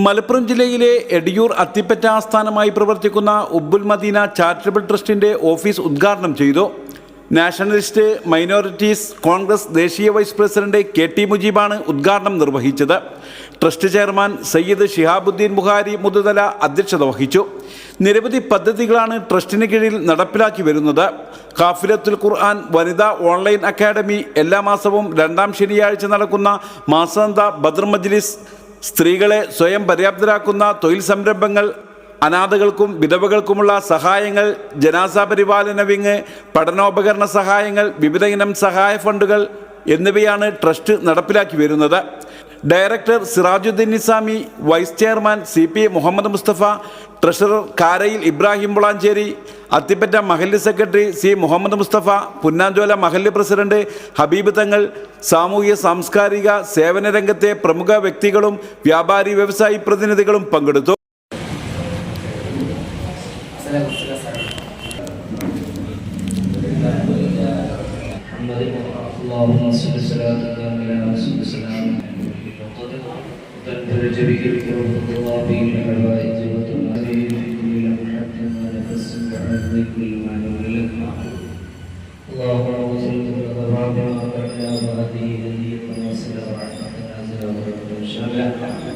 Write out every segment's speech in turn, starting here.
മലപ്പുറം ജില്ലയിലെ എടിയൂർ അത്തിപ്പറ്റ ആസ്ഥാനമായി പ്രവർത്തിക്കുന്ന ഉബ്ബുൽ മദീന ചാരിറ്റബിൾ ട്രസ്റ്റിന്റെ ഓഫീസ് ഉദ്ഘാടനം ചെയ്തു. നാഷണലിസ്റ്റ് മൈനോറിറ്റീസ് കോൺഗ്രസ് ദേശീയ വൈസ് പ്രസിഡന്റ് കെ ടി മുജീബാണ് ഉദ്ഘാടനം നിർവഹിച്ചത്. ട്രസ്റ്റ് ചെയർമാൻ സയ്യിദ് ഷിഹാബുദ്ദീൻ ബുഹാരി മുതുതല അധ്യക്ഷത വഹിച്ചു. നിരവധി പദ്ധതികളാണ് ട്രസ്റ്റിന് കീഴിൽ നടപ്പിലാക്കി വരുന്നത്. കാഫിലത്തുൽ ഖുർആൻ വനിതാ ഓൺലൈൻ അക്കാദമി എല്ലാ മാസവും രണ്ടാം ശനിയാഴ്ച നടക്കുന്ന മാസാന്ത ബദർ മജ്ലിസ് സ്ത്രീകളെ സ്വയം പര്യാപ്തരാക്കുന്ന തൊഴിൽ സംരംഭങ്ങൾ അനാഥകൾക്കും വിധവകൾക്കുമുള്ള സഹായങ്ങൾ ജനാസ പരിപാലന വിങ് പഠനോപകരണ സഹായങ്ങൾ വിവിധ ഇനം സഹായ ഫണ്ടുകൾ എന്നിവയാണ് ട്രസ്റ്റ് നടപ്പിലാക്കി വരുന്നത്. director Sirajuddeen Nizami vice chairman C P Muhammad Musthafa treasurer Karayil Ibrahim Mulancheri Athippatta മഹല്ല് സെക്രട്ടറി സി മുഹമ്മദ് മുസ്തഫ പുന്നാഞ്ചോല മഹല്ല് പ്രസിഡന്റ് ഹബീബ് തങ്ങൾ സാമൂഹ്യ സാംസ്കാരിക സേവന രംഗത്തെ പ്രമുഖ വ്യക്തികളും വ്യാപാരി വ്യവസായി പ്രതിനിധികളും പങ്കെടുത്തു محمد اللهم صل صلاة كاملة على رسول السلام جرير الله بالحوائج وتمارين كل لمحة ونفس بعد كل ما نولك اللهم صل وسلم وبارك على هذه هديك واصلا ورحمتك نازلا ورحمة إن شاء الله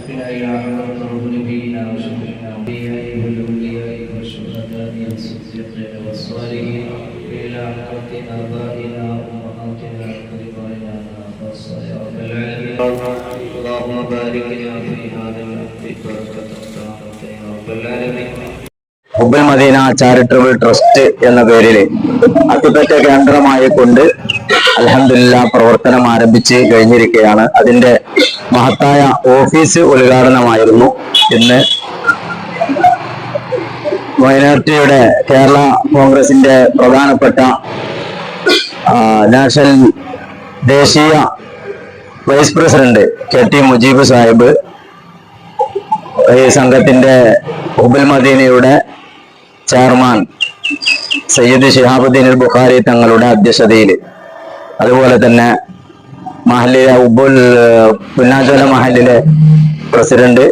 بنا يا عمر نبينا وشفيعنا وبيائه والأولياء والشهداء والصديقين والصالحين إلى حضرة آبائنا وأمهاتنا وقربائنا خاصة يا رب العالمين اللهم بارك لنا في هذا الوقت بركة تامة يا رب العالمين ഹുബൽ മദീന ചാരിറ്റബിൾ ട്രസ്റ്റ് എന്ന പേരിൽ അത്തിപ്പറ്റ കേന്ദ്രമായി കൊണ്ട് അലഹമില്ല പ്രവർത്തനം ആരംഭിച്ച് കഴിഞ്ഞിരിക്കുകയാണ് അതിന്റെ മഹത്തായ ഓഫീസ് ഉദ്ഘാടനമായിരുന്നു ഇന്ന് മൈനോറിറ്റിയുടെ കേരള കോൺഗ്രസിന്റെ പ്രധാനപ്പെട്ട ആ, നാഷണൽ ദേശീയ vice president K T Mujeeb Sahib ഈ സംഘത്തിന്റെ ഉബുൽ മദീനയുടെ ചെയർമാൻ സയ്യിദ് ഷിഹാബുദ്ദീൻ ബുഖാരി തങ്ങളുടെ അധ്യക്ഷതയിൽ. അതുപോലെ തന്നെ മഹലിലെ ഉബുൽ പുന്നാജോല മഹലിലെ പ്രസിഡന്റ്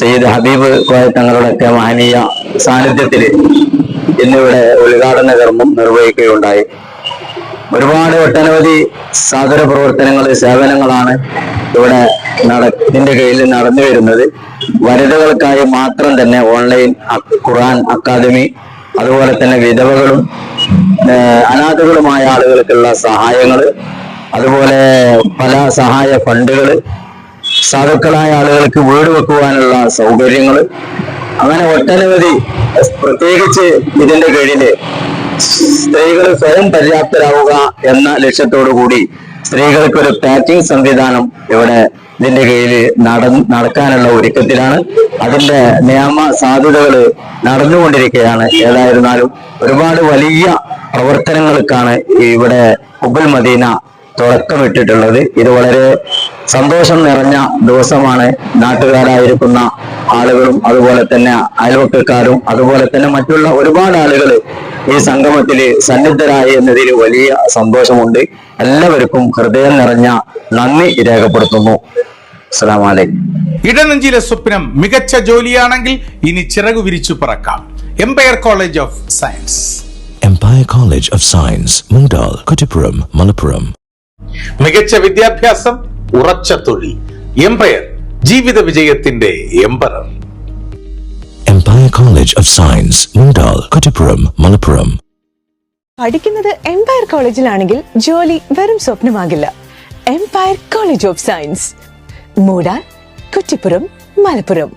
സയ്യിദ് ഹബീബ് കോയ തങ്ങളുടെയൊക്കെ മഹനീയ സാന്നിധ്യത്തിൽ ഇന്നിവിടെ ഉദ്ഘാടന കർമ്മം നിർവഹിക്കുകയുണ്ടായി. ഒരുപാട് ഒട്ടനവധി സാധന പ്രവർത്തനങ്ങൾ സേവനങ്ങളാണ് ഇവിടെ നടത്തിന്റെ കീഴിൽ നടന്നു വരുന്നത്. വനിതകൾക്കായി മാത്രം തന്നെ ഓൺലൈൻ ഖുറാൻ അക്കാദമി അതുപോലെ തന്നെ വിധവകളും അനാഥകളുമായ ആളുകൾക്കുള്ള സഹായങ്ങൾ അതുപോലെ പല സഹായ ഫണ്ടുകൾ സാധുക്കളായ ആളുകൾക്ക് വീട് വെക്കുവാനുള്ള സൗകര്യങ്ങൾ അങ്ങനെ ഒട്ടനവധി പ്രത്യേകിച്ച് ഇതിന്റെ കീഴിൽ സ്ത്രീകൾ സ്വയം പര്യാപ്തരാവുക എന്ന ലക്ഷ്യത്തോടു കൂടി സ്ത്രീകൾക്ക് ഒരു പാക്കിംഗ് സംവിധാനം ഇവിടെ ഇതിന്റെ കീഴിൽ നട നടക്കാനുള്ള ഒരുക്കത്തിലാണ്. അതിന്റെ നിയമ സാധ്യതകൾ നടന്നുകൊണ്ടിരിക്കുകയാണ്. ഏതായിരുന്നാലും ഒരുപാട് വലിയ പ്രവർത്തനങ്ങൾക്കാണ് ഇവിടെ ഉബുൽ മദീന തുടക്കമിട്ടിട്ടുള്ളത്. ഇത് വളരെ സന്തോഷം നിറഞ്ഞ ദിവസമാണ് നാട്ടുകാരായിരിക്കുന്ന ആളുകളും അതുപോലെ തന്നെ അയൽവക്കക്കാരും അതുപോലെ തന്നെ മറ്റുള്ള ഒരുപാട് ആളുകൾ ഈ സംഗമത്തിൽ സന്നിധരായി എന്നതിൽ വലിയ സന്തോഷമുണ്ട്. എല്ലാവർക്കും ഹൃദയം നിറഞ്ഞ നന്ദി രേഖപ്പെടുത്തുന്നു. അസ്സലാമു അലൈക്കും ഇടനെഞ്ചിലെ സ്വപ്നം മികച്ച ജോലിയാണെങ്കിൽ ഇനി ചിറകു വിരിച്ചു പറക്കാം. Empire college of science empire college of science Mundal Kutipuram, Malappuram മികച്ച വിദ്യാഭ്യാസം ഉറച്ച തൊഴിൽ. എംപയർ ജീവിത വിജയത്തിന്റെ emperor empire college of science Kutipuram, Malappuram പഠിക്കുന്നത് എംപയർ കോളേജിലാണെങ്കിൽ ജോലി വെറും സ്വപ്നമാകില്ല. Empire college of science Moodal Kuttippuram Malappuram